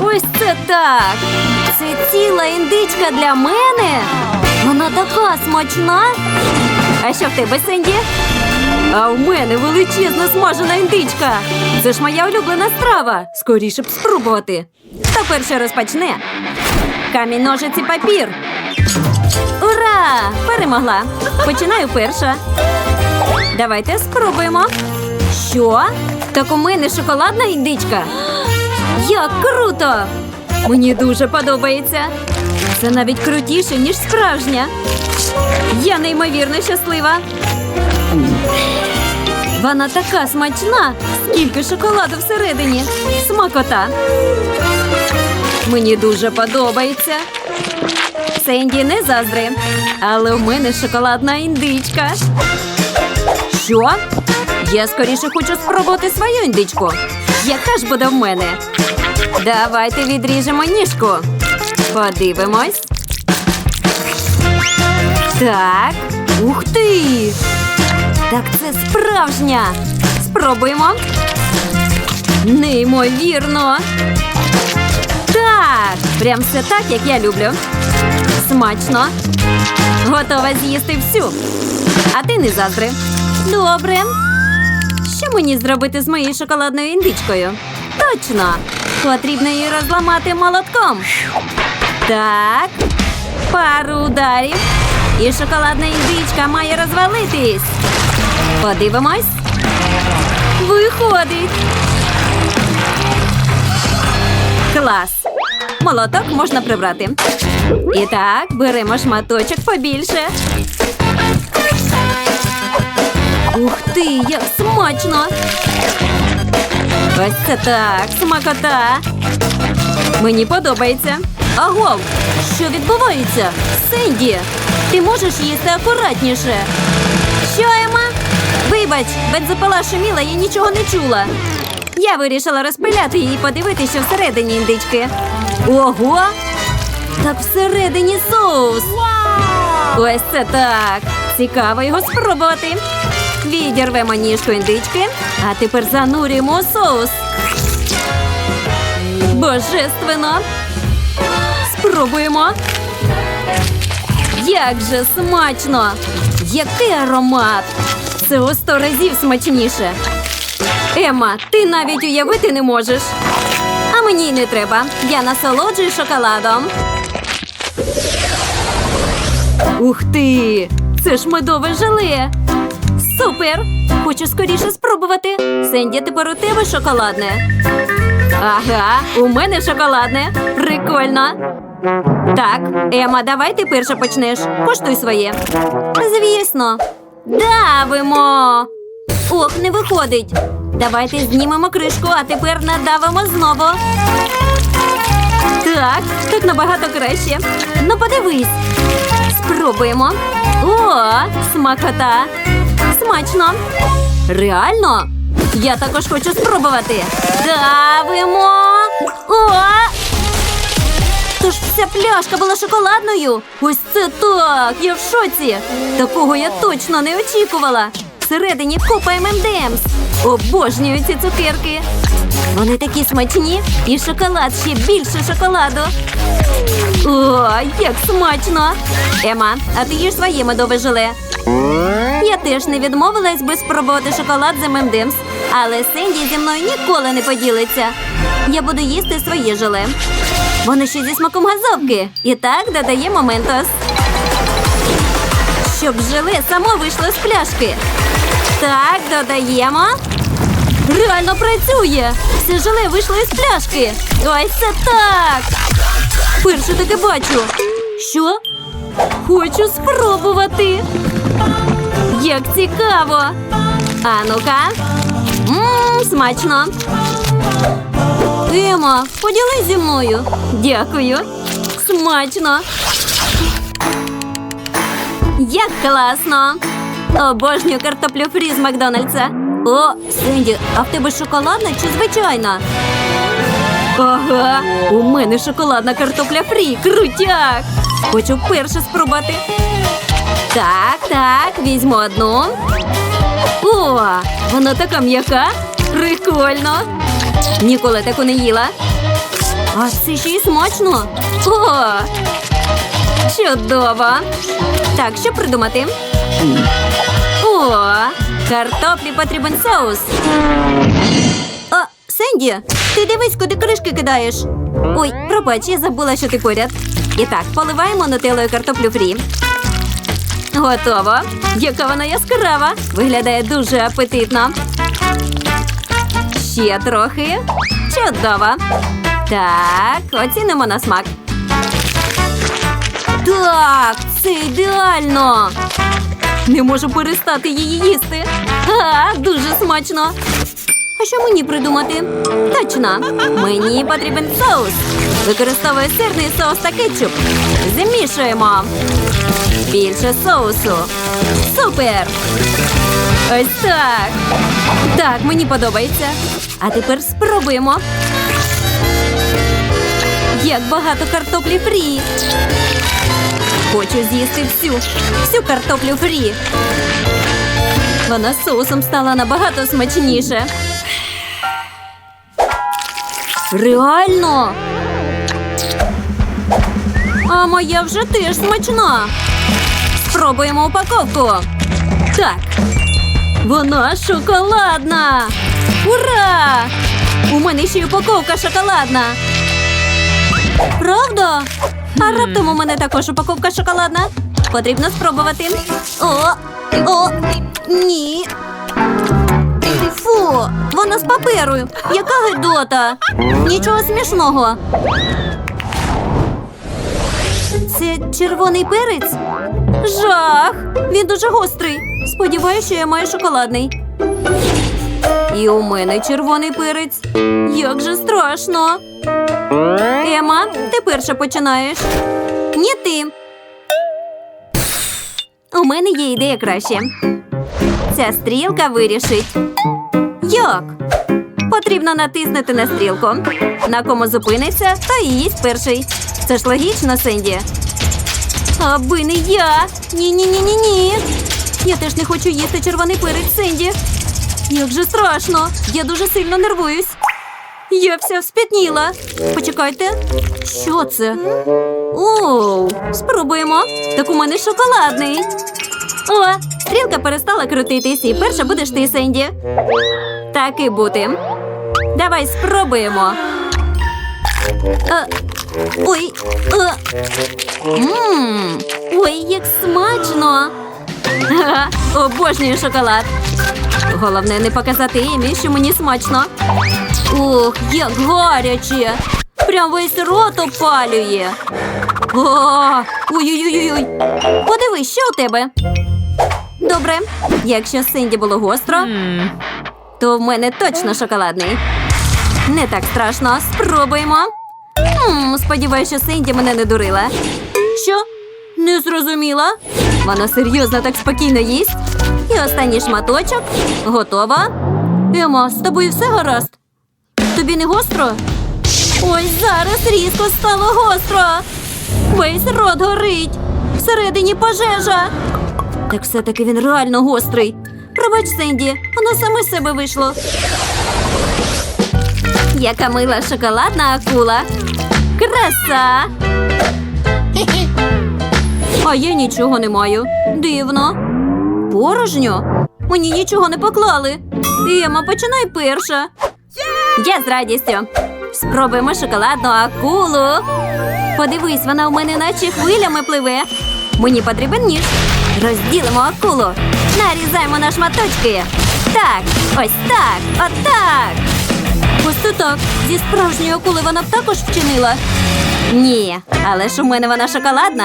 Ось це так. Це ціла індичка для мене. Вона така смачна. А що в тебе, Сенді? А в мене величезна смажена індичка. Це ж моя улюблена страва. Скоріше б спробувати. Хто перше розпочне? Камінь, ножиці, папір. Ура! Перемогла. Починаю перша. Давайте спробуємо. Що? Так у мене шоколадна індичка. Як круто! Мені дуже подобається. Це навіть крутіше, ніж справжня. Я неймовірно щаслива. Вона така смачна, скільки шоколаду всередині. Смакота. Мені дуже подобається. Сенді не заздри, але в мене шоколадна індичка. Що? Я скоріше хочу спробувати свою індичку. Яка ж буде в мене? Давайте відріжемо ніжку. Подивимось. Так. Ух ти! Так це справжня. Спробуємо. Неймовірно. Так, прям все так, як я люблю. Смачно. Готова з'їсти всю. А ти не заздри. Добре. Що мені зробити з моєю шоколадною індичкою? Точно. Потрібно її розламати молотком. Так. Пару ударів. І шоколадна індичка має розвалитись. Подивимось. Виходить. Клас. Молоток можна прибрати. І так, беремо шматочок побільше. Ух ти, як смачно! Ось це так, смакота. Мені подобається. Агов, що відбувається? Сенді, ти можеш їсти акуратніше. Що, Ема? Вибач, бензопила шуміла, я нічого не чула. Я вирішила розпиляти її і подивитися, що всередині індички. Ого! Так всередині соус. Ось це так. Цікаво його спробувати. Відірвемо ніжку індички, а тепер занурюємо соус. Божественно. Спробуємо. Як же смачно! Який аромат! Це у сто разів смачніше. Ема, ти навіть уявити не можеш. А мені й не треба. Я насолоджуюсь шоколадом. Ух ти! Це ж медове желе. Супер! Хочу скоріше спробувати. Сенді, тепер у тебе шоколадне. Ага, у мене шоколадне. Прикольно. Так, Ема, давай ти перша почнеш. Коштуй своє. Звісно. Давимо. Ох, не виходить. Давайте знімемо кришку, а тепер надавимо знову. Так, так набагато краще. Ну, подивись. Спробуємо. О, смакота. Смачно. Реально? Я також хочу спробувати. Давимо. О! Тож вся пляшка була шоколадною. Ось це так! Я в шоці. Такого я точно не очікувала. Всередині купа ММДМС. Обожнюю ці цукерки. Вони такі смачні, і шоколад ще більше шоколаду. О, як смачно! Ема, а ти їж своє медове желе. Я теж не відмовилась би спробувати шоколад з ММДМС, але Сенді зі мною ніколи не поділиться. Я буду їсти своє желе. Воно ще зі смаком газовки. І так додаємо ментос. Щоб желе само вийшло з пляшки. Так, додаємо. Реально працює! Все желе вийшло із пляшки. Ось це так. Перше таке бачу. Що? Хочу спробувати. Як цікаво. А ну-ка. Смачно. Ема, поділись зі мною. Дякую. Смачно. Як класно. Обожнюю картоплю фрі з Макдональдса. О, Синді, а в тебе шоколадна чи звичайна? Ага, у мене шоколадна картопля фрі. Крутяк. Хочу перше спробувати. Так, так, візьму одну. О, вона така м'яка. Прикольно. Ніколи таку не їла. А це ще й смачно. О, чудово. Так, що придумати? О, картоплі потрібен соус. О, Сенді, ти дивись, куди кришки кидаєш. Ой, пробач, я забула, що ти поряд. І так, поливаємо нутеллою картоплю фрі. Готово. Яка вона яскрава. Виглядає дуже апетитно. Ще трохи. Чудово. Так, оцінимо на смак. Так, це ідеально. Не можу перестати її їсти. А, дуже смачно. А що мені придумати? Точно, мені потрібен соус. Використовую сирний соус та кетчуп. Замішуємо. Більше соусу. Супер! Ось так. Так, мені подобається. А тепер спробуємо. Як багато картоплі фрі. Хочу з'їсти всю, всю картоплю фрі. Вона з соусом стала набагато смачніше. Реально. А моя вже теж смачна. Спробуємо упаковку. Так. Вона шоколадна. Ура! У мене ще й упаковка шоколадна. Правда? А раптом у мене також упаковка шоколадна. Потрібно спробувати. О, о, ні. Фу, вона з паперу. Яка гидота. Нічого смішного. Це червоний перець? Жах! Він дуже гострий. Сподіваюся, що я маю шоколадний. І у мене червоний перець. Як же страшно. Ема, ти перша починаєш. Ні ти. У мене є ідея краще. Ця стрілка вирішить. Як? Потрібно натиснути на стрілку. На кому зупиниться, то і їсть перший. Це ж логічно, Сенді. Аби не я. Ні-ні-ні-ні-ні. Я теж не хочу їсти червоний перець, Сенді. Як же страшно. Я дуже сильно нервуюсь. Я вся вспітніла. Почекайте. Що це? Оу, спробуємо. Так у мене шоколадний. О, стрілка перестала крутитись, і перша будеш ти, Сенді. Так і бути. Давай спробуємо. Е, ой. Е. Мм, ой, як смачно. Ага, обожнюю шоколад. Головне не показати Емі, що мені смачно. Ох, як гаряче! Прям весь рот опалює. Ой-ой-ой. Подивись, що у тебе. Добре, якщо Синді було гостро, то в мене точно шоколадний. Не так страшно. Спробуємо. М, сподіваюся, що Синді мене не дурила. Що? Не зрозуміла? Вона серйозно так спокійно їсть. І останній шматочок. Готова. Ема, з тобою все гаразд? Тобі не гостро? Ось зараз різко стало гостро. Весь рот горить. Всередині пожежа. Так все-таки він реально гострий. Пробач, Сенді, воно саме з себе вийшло. Яка мила шоколадна акула. Краса. А я нічого не маю. Дивно. Порожньо? Мені нічого не поклали. Ема, починай перша. Я з радістю. Спробуємо шоколадну акулу. Подивись, вона у мене наче хвилями пливе. Мені потрібен ніж. Розділимо акулу. Нарізаємо на шматочки. Так, ось так, отак. Ось так. Зі справжньої акули вона б також вчинила. Ні, але ж у мене вона шоколадна.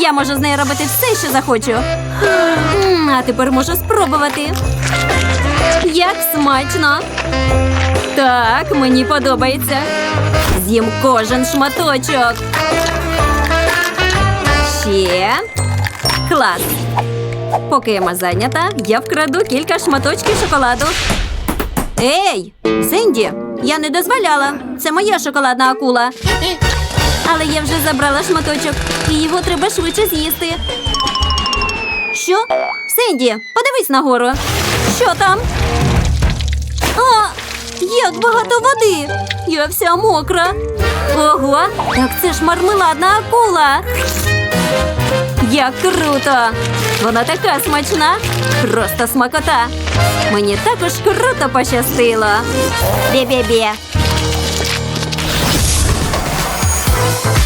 Я можу з нею робити все, що захочу. А тепер можу спробувати. Як смачно. Так, мені подобається. З'їм кожен шматочок. Ще. Клас. Поки Ема зайнята, я вкраду кілька шматочків шоколаду. Ей, Синді, я не дозволяла. Це моя шоколадна акула. Але я вже забрала шматочок, і його треба швидше з'їсти. Що? Синді, подивись нагору. Що там? А, як багато води. Я вся мокра. Ого, так це ж мармеладна акула. Як круто! Вона така смачна, просто смакота. Мені також круто пощастило. Бє-бє-бє.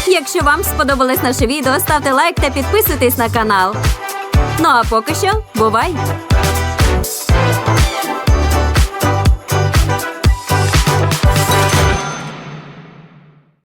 Якщо вам сподобалось наше відео, ставте лайк та підписуйтесь на канал. Ну а поки що, бувай!